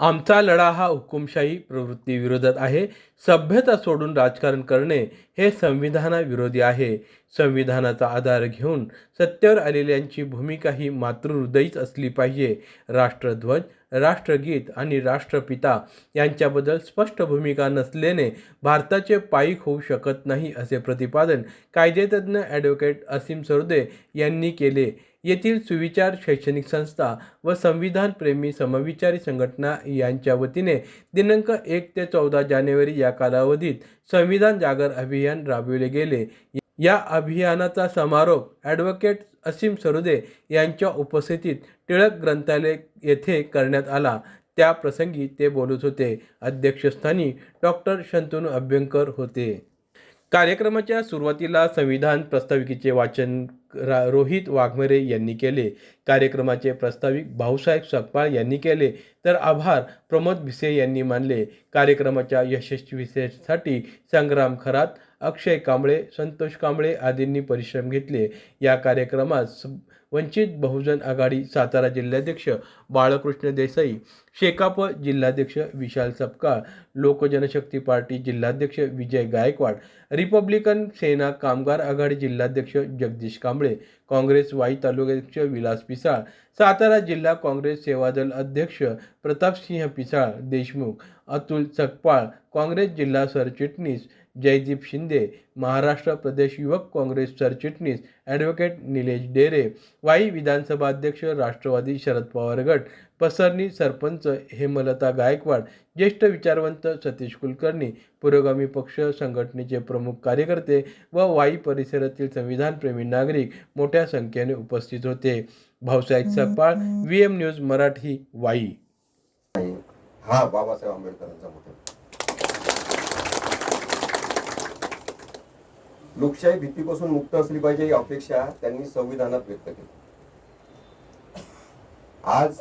आमचा लढा हा हुकुमशाही प्रवृत्तीविरोधात आहे. सभ्यता सोडून राजकारण करणे हे संविधानाविरोधी आहे. संविधानाचा आधार घेऊन सत्तेवर आलेल्यांची भूमिका ही मातृहृदयीच असली पाहिजे. राष्ट्रध्वज राष्ट्रगीत आणि राष्ट्रपिता यांच्याबद्दल स्पष्ट भूमिका नसल्याने भारताचे पायीक होऊ शकत नाही असे प्रतिपादन कायदेतज्ञ ॲडव्होकेट असीम सरदे यांनी केले. येथील सुविचार शैक्षणिक संस्था व संविधानप्रेमी समविचारी संघटना यांच्या वतीने दिनांक एक ते चौदा जानेवारी या कालावधीत संविधान जागर अभियान राबविले गेले. या अभियानाचा समारोप ॲडव्होकेट असीम सरोदे यांच्या उपस्थितीत टिळक ग्रंथालय येथे करण्यात आला. त्या प्रसंगी ते बोलत होते. अध्यक्षस्थानी डॉक्टर शंतनू अभ्यंकर होते. कार्यक्रमाच्या सुरुवातीला संविधान प्रस्ताविकेचे वाचन रा रोहित वाघमरे यांनी केले. कार्यक्रमाचे प्रस्ताविक भाऊसाहेब सकपाळ यांनी केले. तर आभार प्रमोद भिसे यांनी मानले. कार्यक्रमाच्या यशस्वीतेसाठी संग्राम खरात अक्षय कांबळे संतोष कांबळे आदींनी परिश्रम घेतले. या कार्यक्रमात वंचित बहुजन आघाडी सातारा जिल्हाध्यक्ष बाळकृष्ण देसाई शेकाप जिल्हाध्यक्ष विशाल सपकाळ लोकजनशक्ती पार्टी जिल्हाध्यक्ष विजय गायकवाड रिपब्लिकन सेना कामगार आघाडी जिल्हाध्यक्ष जगदीश कांबळे काँग्रेस वाई तालुकाध्यक्ष विलास पिसाळ सातारा जिल्हा काँग्रेस सेवादल अध्यक्ष प्रतापसिंह पिसाळ देशमुख अतुल सकपाळ काँग्रेस जिल्हा सरचिटणीस जयदीप शिंदे महाराष्ट्र प्रदेश युवक काँग्रेस सरचिटणीस ॲडव्होकेट निलेश डेरे वाई विधानसभा अध्यक्ष राष्ट्रवादी शरद पवार गट पसरणी सरपंच हेमलता गायकवाड ज्येष्ठ विचारवंत सतीश कुलकर्णी पुरोगामी पक्ष संघटनेचे प्रमुख कार्यकर्ते व वाई परिसरातील संविधानप्रेमी नागरिक मोठ्या संख्येने उपस्थित होते. Bhausaheb Sakpal V M news Marathi Wai. हा बाबासाहेब आंबेडकरांचा लोकशाही भीतीपासून मुक्त असली पाहिजे ही अपेक्षा त्यांनी संविधानात व्यक्त केली. आज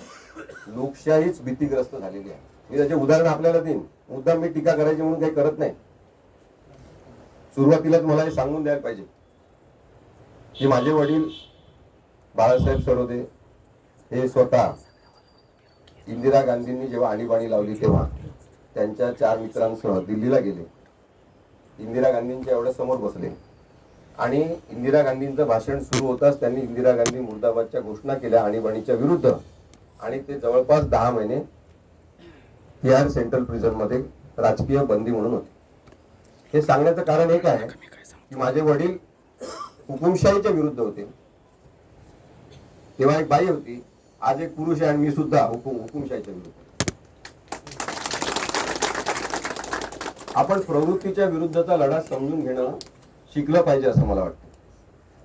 लोकशाहीच भीतीग्रस्त झालेली आहे. मी त्याचे उदाहरण आपल्याला देईन. मुद्दा मी टीका करायची म्हणून काही करत नाही. सुरुवातीलाच मला हे सांगून द्यायला पाहिजे. की माझे वडील बाळासाहेब सरोदे हे स्वतः इंदिरा गांधींनी जेव्हा आणीबाणी लावली तेव्हा त्यांच्या चार मित्रांसह दिल्लीला गेले. इंदिरा गांधींच्या एवढ्या समोर बसले. आणि इंदिरा गांधींचं भाषण सुरू होताच त्यांनी इंदिरा गांधी मुर्दाबादच्या घोषणा केल्या आणीबाणीच्या विरुद्ध. आणि ते जवळपास दहा महिने तिहार सेंट्रल प्रिझनमध्ये राजकीय बंदी म्हणून होते. हे सांगण्याचं कारण एक आहे की माझे वडील हुकुमशाहीच्या विरुद्ध होते. तेव्हा एक बाई होती. आज एक पुरुष आहे आणि मी सुद्धा हुकुम हुकुमशाहीच्या विरुद्ध आपण प्रवृत्तीच्या विरुद्धचा लढा समजून घेणं शिकलं पाहिजे असं मला वाटतं.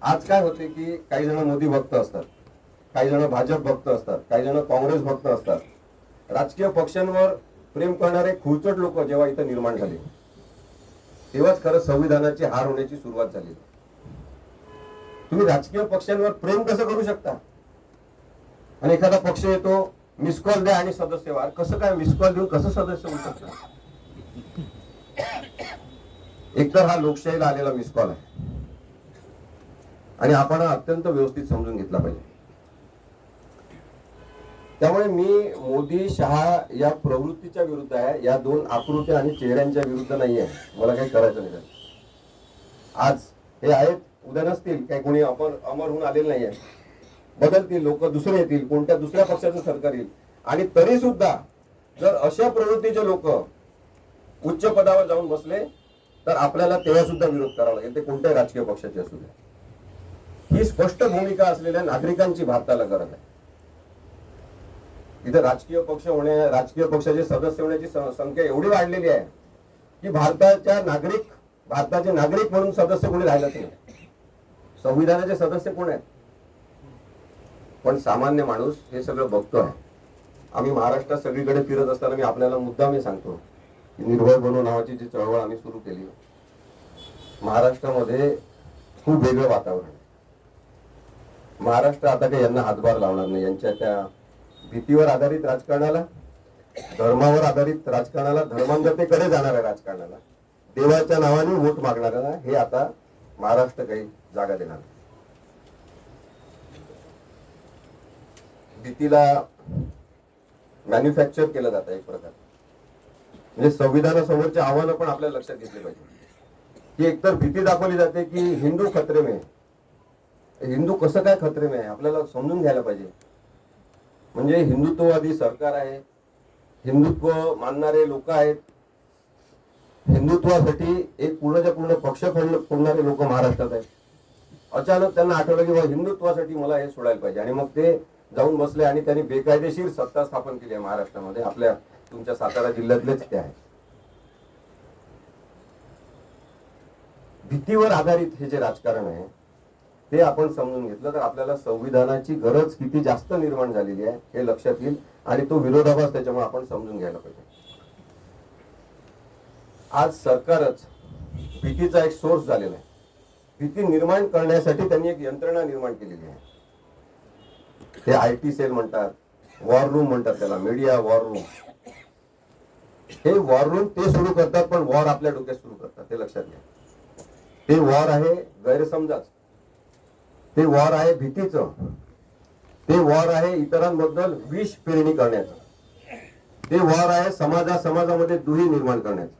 आज काय होते की काही जण मोदी भक्त असतात काही जण भाजप भक्त असतात काही जण काँग्रेस भक्त असतात. राजकीय पक्षांवर प्रेम करणारे खुळचट लोक जेव्हा इथं निर्माण झाले तेव्हाच खरं संविधानाची हार होण्याची सुरुवात झाली. तुम्ही राजकीय पक्षांवर प्रेम कसं करू शकता? आणि एखादा पक्ष येतो मिस कॉल द्या आणि सदस्य कसं काय मिस कॉल देऊन कसं सदस्य होऊ शकता? एकतर हा लोकशाहीला आलेला मिस कॉल आहे. आणि आपण हा अत्यंत व्यवस्थित समजून घेतला पाहिजे. त्यामुळे मी मोदी शहा या प्रवृत्तीच्या विरुद्ध आहे. या दोन आकृत्या आणि चेहऱ्यांच्या विरुद्ध नाही आहे मला काही करायचं नाही आज हे आहेत उद्या नसतील काही कोणी अमर अमर होऊन आलेले नाही आहे बदलतील लोक दुसरे येतील कोणत्या दुसऱ्या पक्षाचं सरकार येईल. आणि तरी सुद्धा जर अशा प्रवृत्तीचे लोक उच्च पदावर जाऊन बसले तर आपल्याला तेव्हा सुद्धा विरोध करावा लागेल. ते कोणत्याही राजकीय पक्षाचे असू दे ही स्पष्ट भूमिका असलेल्या नागरिकांची भारताला गरज आहे. इथे राजकीय पक्ष होणे राजकीय पक्षाचे सदस्य होण्याची संख्या एवढी वाढलेली आहे की भारताच्या नागरिक भारताचे नागरिक म्हणून सदस्य कोणी राहिलंच नाही. संविधानाचे सदस्य कोण आहेत? पण सामान्य माणूस हे सगळं बघतोय. आम्ही महाराष्ट्रात सगळीकडे फिरत असताना मी आपल्याला मुद्दा मी सांगतो. निर्भय बनो नावाची जी चळवळ आम्ही सुरू केली. महाराष्ट्रामध्ये खूप वेगळं वातावरण आहे. महाराष्ट्र आता काही यांना हातभार लावणार नाही. यांच्या त्या भीतीवर आधारित राजकारणाला धर्मावर आधारित राजकारणाला धर्मांगतेकडे जाणाऱ्या राजकारणाला देवाच्या नावाने वोट मागणाऱ्याला हे आता महाराष्ट्र काही जागा देणार नाही. भीतीला मॅन्युफॅक्चर केलं जातं एक प्रकार. म्हणजे संविधानासमोरचे आव्हानं पण आपल्याला लक्षात घेतली पाहिजे. की एकतर भीती दाखवली जाते की हिंदू खतरे में हिंदू कसं काय खतरे में आहे? आपल्याला समजून घ्यायला पाहिजे. म्हणजे हिंदुत्ववादी सरकार आहे. हिंदुत्व मानणारे लोक आहेत. हिंदुत्वासाठी एक पूर्णच्या पूर्ण पक्ष फोडणारे लोक महाराष्ट्रात आहेत. अचानक त्यांना आठवलं की हिंदुत्वासाठी मला हे सोडायला पाहिजे. आणि मग ते जाऊन बसले आणि त्यांनी बेकायदेशीर सत्ता स्थापन केली आहे महाराष्ट्रामध्ये आपल्या तुमच्या सातारा जिल्ह्यातलेच ते आहे भीतीवर आधारित हे जे राजकारण आहे ते आपण समजून घेतलं तर आपल्याला संविधानाची गरज किती जास्त निर्माण झालेली आहे हे लक्षात येईल आणि तो विरोधाभास त्याच्यामुळे आपण समजून घ्यायला पाहिजे. आज सरकारच भीतीचा एक सोर्स झालेला आहे. भीती निर्माण करण्यासाठी त्यांनी एक यंत्रणा निर्माण केलेली आहे. ते आय टी सेल म्हणतात वॉर रूम म्हणतात त्याला मीडिया वॉर रूम हे वॉर रूम ते सुरू करतात पण वॉर आपल्या डोक्यात सुरू करतात. ते लक्षात घ्या. ते वॉर आहे गैरसमजाच. ते वॉर आहे भीतीचं. ते वॉर आहे इतरांबद्दल विष पेरणी करण्याचं. ते वॉर आहे समाजा समाजामध्ये दुही निर्माण करण्याचं.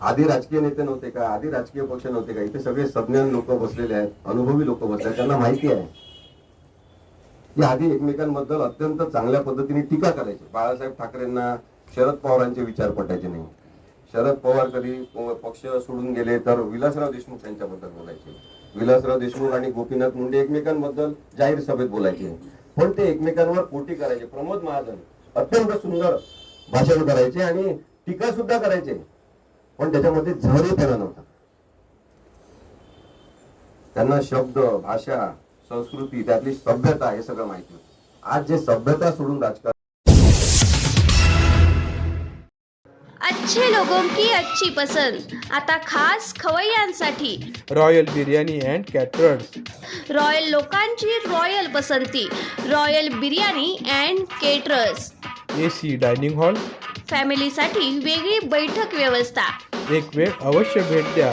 आधी राजकीय नेते नव्हते का? आधी राजकीय पक्ष नव्हते का? इथे सगळे सज्ञान लोक बसलेले आहेत अनुभवी लोक बसले आहेत त्यांना माहिती आहे. की आधी एकमेकांबद्दल अत्यंत चांगल्या पद्धतीने टीका करायची. बाळासाहेब ठाकरेंना शरद पवारांचे विचार पटायचे नाही. शरद पवार कधी पक्ष सोडून गेले तर विलासराव देशमुख यांच्याबद्दल बोलायचे. विलासराव देशमुख आणि गोपीनाथ मुंडे एकमेकांबद्दल जाहीर सभेत बोलायचे. पण ते एकमेकांवर पोटी करायचे. प्रमोद महाजन अत्यंत सुंदर भाषण करायचे आणि टीका सुद्धा करायचे. पण त्याच्यामध्ये झहरीपणा नव्हता. त्यांना शब्द भाषा संस्कृती त्यातली सभ्यता हे सगळं माहिती होतं. आज जे सभ्यता सोडून राजकारण अच्छे लोगों की अच्छी पसंद. आता खास खवय्यांसाठी royal biryani and caterers royal लोकांची रॉयल पसंती. Royal biryani and caterers A C dining hall फॅमिलीसाठी वेगळी बैठक व्यवस्था. एक वेळ अवश्य भेट द्या.